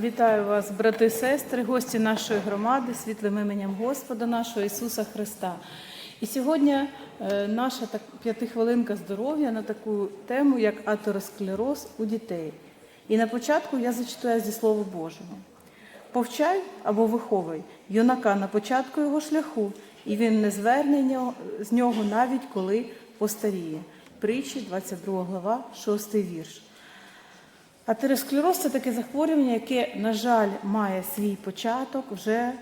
Вітаю вас, брати і сестри, гості нашої громади, світлим іменем Господа нашого Ісуса Христа. І сьогодні е, наша п'ятихвилинка здоров'я на таку тему, як атеросклероз у дітей. І на початку я зачитаю зі Слова Божого. Повчай або виховуй юнака на початку його шляху, і він не зверне з нього навіть коли постаріє. Притчі, 22 глава, 6 вірш. Атеросклероз це таке захворювання, яке, на жаль, має свій початок вже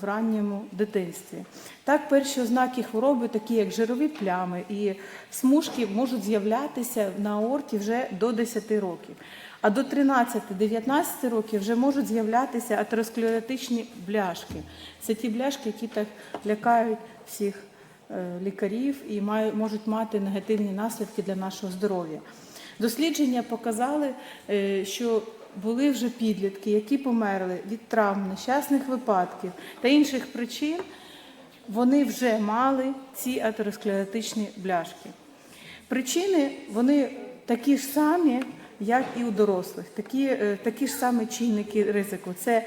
в ранньому дитинстві. Так, перші ознаки хвороби, такі як жирові плями і смужки, можуть з'являтися на аорті вже до 10 років. А до 13-19 років вже можуть з'являтися атеросклеротичні бляшки. Це ті бляшки, які так лякають всіх е, лікарів і можуть мати негативні наслідки для нашого здоров'я. Дослідження показали, е, що були вже підлітки, які померли від травм, нещасних випадків та інших причин, вони вже мали ці атеросклеротичні бляшки. Причини вони такі ж самі, як і у дорослих, такі, е, такі ж самі чинники ризику. Це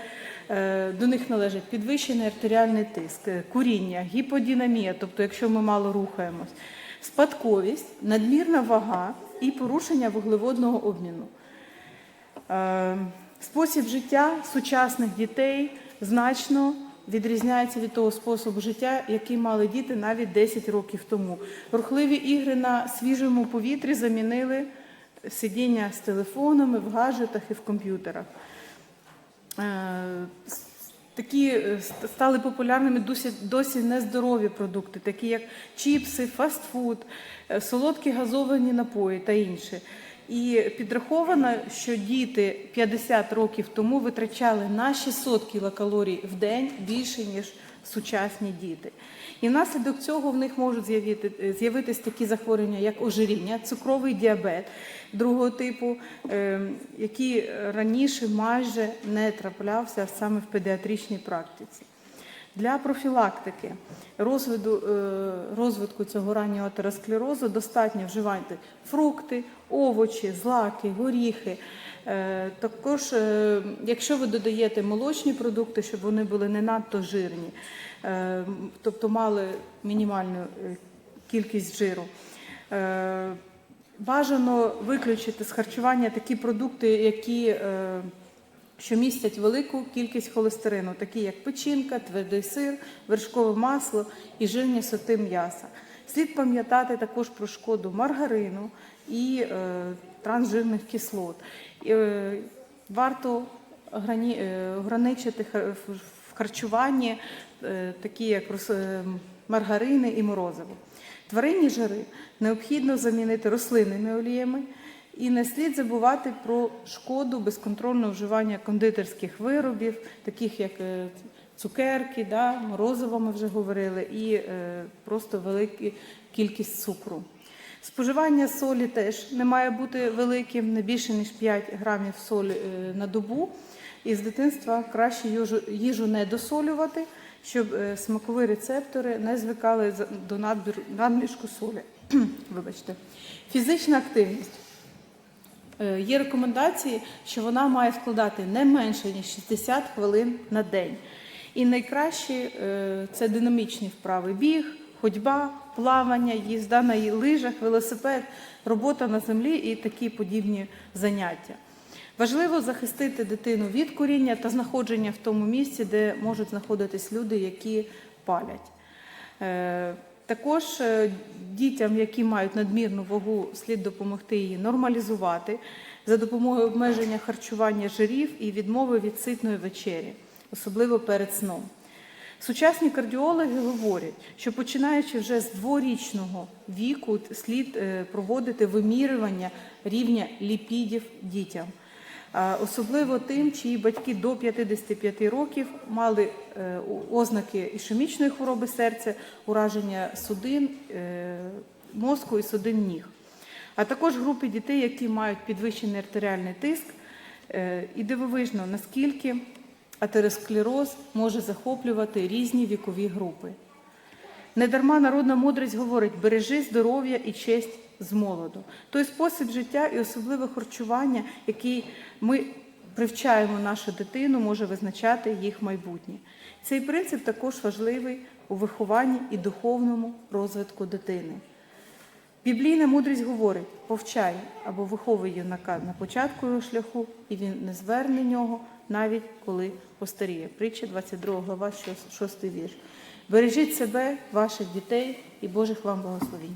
е, до них належить підвищений артеріальний тиск, куріння, гіподінамія, тобто якщо ми мало рухаємось, спадковість, надмірна вага і порушення вуглеводного обміну. Е, Спосіб життя сучасних дітей значно відрізняється від того способу життя, який мали діти навіть 10 років тому. Рухливі ігри на свіжому повітрі замінили сидіння з телефонами в гаджетах і в комп'ютерах. Такі е, стали популярними досі, досі нездорові продукти, такі як чіпси, фастфуд, е, солодкі газовані напої та інше. І підраховано, що діти 50 років тому витрачали на 600 кілокалорій в день більше, ніж сучасні діти. І внаслідок цього в них можуть з'явити- з'явитись такі захворювання, як ожиріння, цукровий діабет другого типу, е, який раніше майже не траплявся саме в педіатричній практиці. Для профілактики розвитку, е, розвитку цього раннього атеросклерозу достатньо вживати фрукти, овочі, злаки, горіхи. Е, Також, е, якщо ви додаєте молочні продукти, щоб вони були не надто жирні, тобто мали мінімальну кількість жиру. Бажано виключити з харчування такі продукти, які що містять велику кількість холестерину, такі як печінка, твердий сир, вершкове масло і жирні соти м'яса. Слід пам'ятати також про шкоду маргарину і е, трансжирних кислот. Е, варто ограні- е, ограничити ха- в- харчуванні е, такі як е, маргарини і морозиво. Тваринні жири необхідно замінити рослинними оліями. І не слід забувати про шкоду безконтрольного вживання кондитерських виробів, таких як е, цукерки, да, морозиво ми вже говорили, і е, просто велика кількість цукру. Споживання солі теж не має бути великим, не більше ніж 5 грамів солі е, на добу. І з дитинства краще їжу, не досолювати, щоб е, смакові рецептори не звикали до надмішку солі. Вибачте. Фізична активність. Е, Є рекомендації, що вона має складати не менше ніж 60 хвилин на день. І найкраще е, це динамічні вправи: біг, ходьба, плавання, їзда на лижах, велосипед, робота на землі і такі подібні заняття. Важливо захистити дитину від куріння та знаходження в тому місці, де можуть знаходитись люди, які палять. Також е, дітям, які мають надмірну вагу, слід допомогти її нормалізувати за допомогою обмеження харчування жирів і відмови від ситної вечері, особливо перед сном. Сучасні кардіологи говорять, що починаючи вже з дворічного віку, слід е, проводити вимірювання рівня ліпідів дітям. Особливо тим, чиї батьки до 55 років мали е, ознаки ішемічної хвороби серця, ураження судин, е, мозку і судин ніг. А також групи дітей, які мають підвищений артеріальний тиск. Е, І дивовижно, наскільки атеросклероз може захоплювати різні вікові групи. Недарма народна мудрість говорить: бережи здоров'я і честь з молоду. Той спосіб життя і особливе харчування, який ми привчаємо нашу дитину, може визначати їх майбутнє. Цей принцип також важливий у вихованні і духовному розвитку дитини. Біблійна мудрість говорить: повчай або виховуй юнака на початку його шляху, і він не зверне нього, навіть коли постаріє. Притча 22 глава, 6 вірш. Бережіть себе, ваших дітей і Божих вам благословінь.